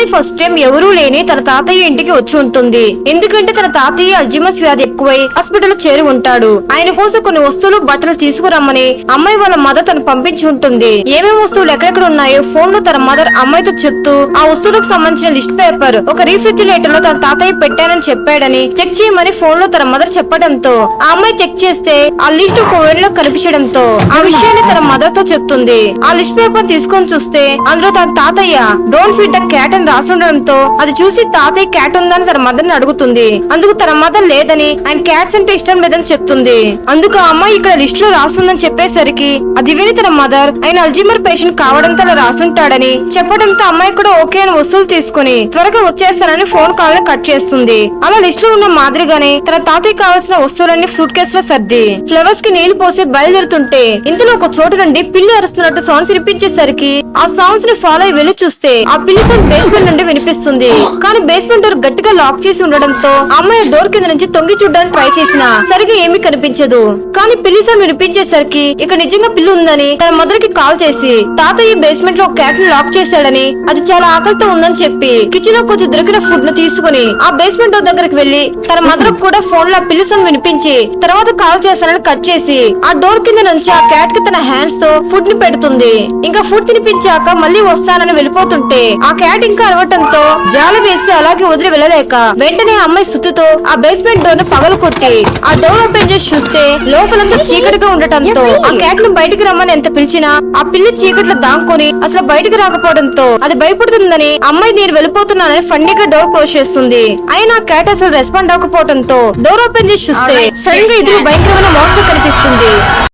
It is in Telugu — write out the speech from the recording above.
అమ్మాయి ఫస్ట్ టైం ఎవరూ లేని తన తాతయ్య ఇంటికి వచ్చి ఉంటుంది. ఎందుకంటే తన తాతయ్య అల్జిమస్ వ్యాధి ఎక్కువై హాస్పిటల్ చేరి ఉంటాడు. ఆయన కోసం కొన్ని వస్తువులు బట్టలు తీసుకురమ్మని అమ్మాయి వాళ్ళ మదర్ తను పంపించి ఉంటుంది. ఏమేమి వస్తువులు ఎక్కడెక్కడ ఉన్నాయో ఫోన్లో తన మదర్ అమ్మాయితో చెప్తూ ఆ వస్తువులకు సంబంధించిన లిస్ట్ పేపర్ ఒక రీఫ్రిజిరేటర్లో తన తాతయ్య పెట్టానని చెప్పాడని చెక్ చేయమని ఫోన్లో తన మదర్ చెప్పడంతో ఆ అమ్మాయి చెక్ చేస్తే ఆ లిస్ట్ ఒక వేడిలో కనిపించడంతో ఆ విషయాన్ని తన మదర్తో చెప్తుంది. ఆ లిస్ట్ పేపర్ తీసుకొని చూస్తే అందులో తన తాతయ్య don't fit the cat and రాసి ఉండడంతో అది చూసి తాతయ్య క్యాట్ ఉందని తన మదర్ని అడుగుతుంది. అందుకు తన మదర్ లేదని ఆయన క్యాట్స్ అంటే ఇష్టం లేదని చెప్తుంది. అందుకు ఆ అమ్మాయి ఇక్కడ లిస్ట్లో రాస్తుందని చెప్పేసరికి అది విని తన మదర్ ఆయన అల్జిమర్ పేషెంట్ కావడంతో అలా రాసుంటాడని చెప్పడంతో అమ్మాయి కూడా ఓకే అని వస్తువులు తీసుకుని త్వరగా వచ్చేస్తానని ఫోన్ కాల్ కట్ చేస్తుంది. అలా లిస్ట్లో ఉన్న మాదిరిగానే తన తాతయ్య కావాల్సిన వస్తువులన్నీ సూట్ కేసు లో సర్ది ఫ్లవర్స్కి నీళ్ళు పోసి బయలుదేరుతుంటే ఇంతలో ఒక చోటు నుండి పిల్లి అరుస్తున్నట్టు సాంగ్స్ వినిపించేసరికి ఆ సాంగ్స్ని ఫాలో అయి వెళ్ళి చూస్తే ఆ పిల్లి సౌండ్ బేస్మెంట్ నుండి వినిపిస్తుంది. కానీ బేస్మెంట్ డోర్ గట్టిగా లాక్ చేసి ఉండడంతో అమ్మాయి డోర్ కింద నుంచి తొంగి చూడడానికి ట్రై చేసినా సరిగా ఏమీ కనిపించదు. కానీ పిల్లి సౌండ్ వినిపించేసరికి ఇక నిజంగా పిల్లి ఉందని తన మదర్కి కాల్ చేసి తాతయ్య బేస్మెంట్లో క్యాట్ని లాక్ చేశాడని అది చాలా ఆకలితో ఉందని చెప్పి కిచెన్లో కొంచెం దొరికిన ఫుడ్ను తీసుకుని ఆ బేస్మెంట్ డోర్ దగ్గరికి వెళ్ళి తన మదర్ కూడా ఫోన్లో పిల్లి సౌండ్ వినిపించి తర్వాత కాల్ చేస్తానని కట్ చేసి ఆ డోర్ కింద నుంచి ఆ క్యాట్కి తన హ్యాండ్స్తో ఫుడ్ని పెడుతుంది. ఇంకా ఫుడ్ తినిపించాక మళ్ళీ వస్తానని వెళ్ళిపోతుంటే ఆ క్యాట్ ఇంకా అరవటంతో జాలి వేసి అలాగే వదిలి వెళ్ళలేక వెంటనే ఆ అమ్మాయి సుత్తితో ఆ బేస్మెంట్ డోర్ను పగలు కొట్టి ఆ డోర్ ఓపెన్ చేసి చూస్తే లోపలంతా చీకటిగా ఉండటంతో ఆ క్యాట్ను బయటికి రమ్మని ఎంత పిలిచినా ఆ పిల్లి చీకట్లో దాంకొని అసలు బయటికి రాకపోవడంతో అది భయపడుతుందని అమ్మాయి నేను వెళ్ళిపోతున్నానని ఫండీగా డోర్ క్లోజ్ చేస్తుంది. అయినా క్యాట్ అసలు రెస్పాండ్ అవ్వకపోవడంతో డోర్ ఓపెన్ చేసి చూస్తే సడన్గా ఎదురు భయంకరమైన మోస్టర్ కనిపిస్తుంది.